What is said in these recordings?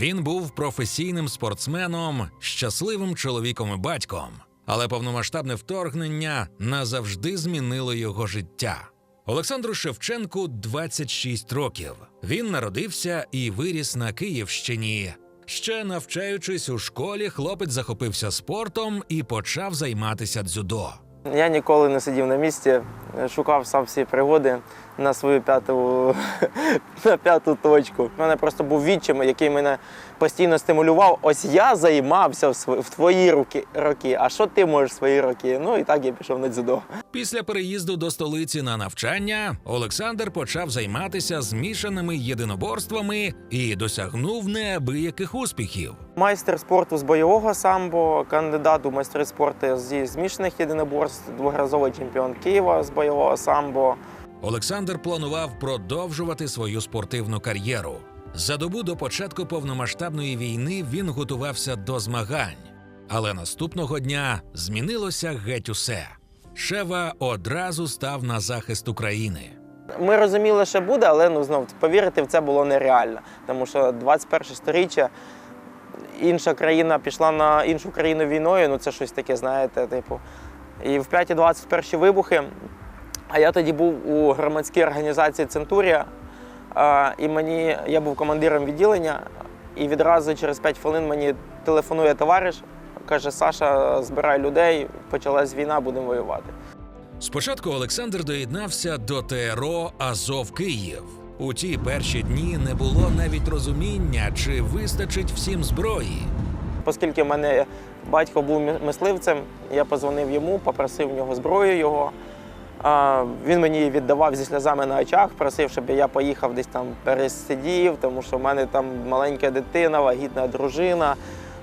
Він був професійним спортсменом, щасливим чоловіком і батьком, але повномасштабне вторгнення назавжди змінило його життя. Олександру Шевченку 26 років. Він народився і виріс на Київщині. Ще навчаючись у школі, хлопець захопився спортом і почав займатися дзюдо. Я ніколи не сидів на місці, шукав сам всі пригоди на свою п'яту, на п'яту точку. У мене просто був відчим, який мене постійно стимулював. Ось я займався в, св- в твої роки, роки, а що ти можеш в свої роки? Ну і так я пішов на дзюдо. Після переїзду до столиці на навчання Олександр почав займатися змішаними єдиноборствами і досягнув неабияких успіхів. Майстер спорту з бойового самбо, кандидат у майстри спорту зі змішаних єдиноборств, дворазовий чемпіон Києва з бойового самбо. Олександр планував продовжувати свою спортивну кар'єру. За добу до початку повномасштабної війни він готувався до змагань. Але наступного дня змінилося геть усе. Шева одразу став на захист України. Ми розуміли, що буде, але ну знов повірити в це було нереально. Тому що 21 сторіччя інша країна пішла на іншу країну війною. Ну це щось таке, знаєте, типу. І в 5.20 перші вибухи. А я тоді був у громадській організації Центурія. І мені я був командиром відділення, і відразу через 5 хвилин мені телефонує товариш, каже: Саша, збирай людей, почалась війна, будемо воювати. Спочатку Олександр доєднався до ТРО Азов Київ. У ті перші дні не було навіть розуміння, чи вистачить всім зброї. Оскільки в мене батько був ми- мисливцем, я позвонив йому, попросив в нього зброю його. Він мені віддавав зі сльозами на очах, просив, щоб я поїхав десь там пересидів, тому що в мене там маленька дитина, вагітна дружина,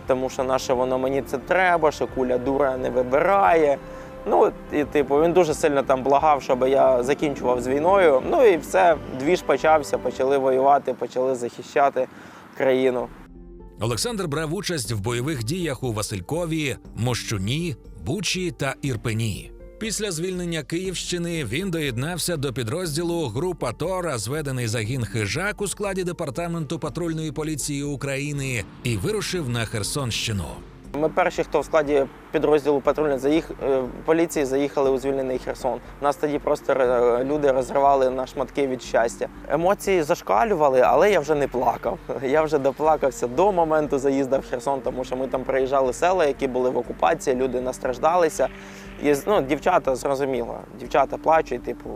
тому що наше воно мені це треба, що куля дура не вибирає. Ну, і типу, він дуже сильно там благав, щоб я закінчував з війною. Ну і все, двіж почався, почали воювати, почали захищати країну. Олександр брав участь в бойових діях у Василькові, Мощуні, Бучі та Ірпені. Після звільнення Київщини він доєднався до підрозділу група Тора, зведений загін хижак у складі департаменту патрульної поліції України, і вирушив на Херсонщину. Ми перші, хто в складі підрозділу патрульної заїх... е, поліції заїхали у звільнений Херсон. Нас тоді просто е, люди розривали на шматки від щастя. Емоції зашкалювали, але я вже не плакав. Я вже доплакався до моменту заїзду в Херсон, тому що ми там приїжджали села, які були в окупації, люди настраждалися. І ну, дівчата зрозуміло, дівчата плачуть, типу.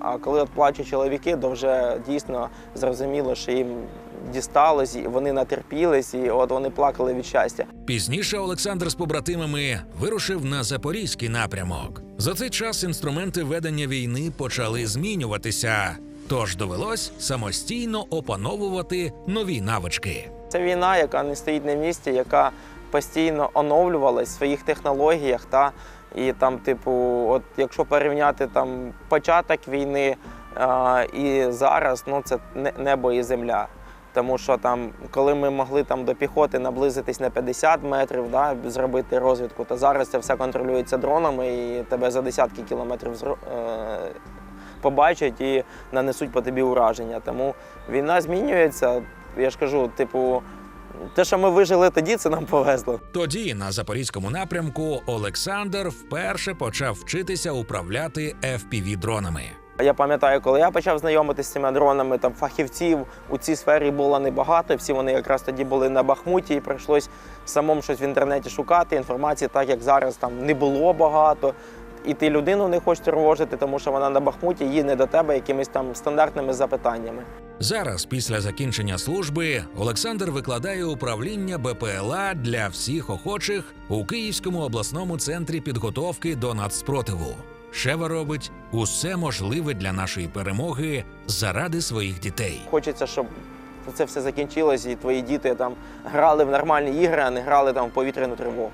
А коли от плачуть чоловіки, то вже дійсно зрозуміло, що їм дісталось, і вони натерпілись, і от вони плакали від щастя. Пізніше Олександр з побратимами вирушив на запорізький напрямок. За цей час інструменти ведення війни почали змінюватися, тож довелось самостійно опановувати нові навички. Це війна, яка не стоїть на місці, яка постійно оновлювалась в своїх технологіях. Та, і там, типу, от якщо порівняти там початок війни а, і зараз, ну це небо і земля. Тому що там, коли ми могли там до піхоти наблизитись на 50 метрів, да, зробити розвідку, то зараз це все контролюється дронами і тебе за десятки кілометрів зро- е, побачать і нанесуть по тобі ураження. Тому війна змінюється. Я ж кажу, типу, те, що ми вижили тоді, це нам повезло. Тоді на запорізькому напрямку Олександр вперше почав вчитися управляти fpv дронами. Я пам'ятаю, коли я почав знайомитися з цими дронами, там фахівців у цій сфері було небагато. Всі вони якраз тоді були на Бахмуті, і прийшлось самому щось в інтернеті шукати. Інформації, так як зараз там не було багато. І ти людину не хочеш тривожити, тому що вона на Бахмуті їде до тебе якимись там стандартними запитаннями. Зараз, після закінчення служби, Олександр викладає управління БПЛА для всіх охочих у Київському обласному центрі підготовки до нацспротиву. Шева робить усе можливе для нашої перемоги заради своїх дітей. Хочеться, щоб це все закінчилось, і твої діти там грали в нормальні ігри, а не грали там в повітряну тривогу.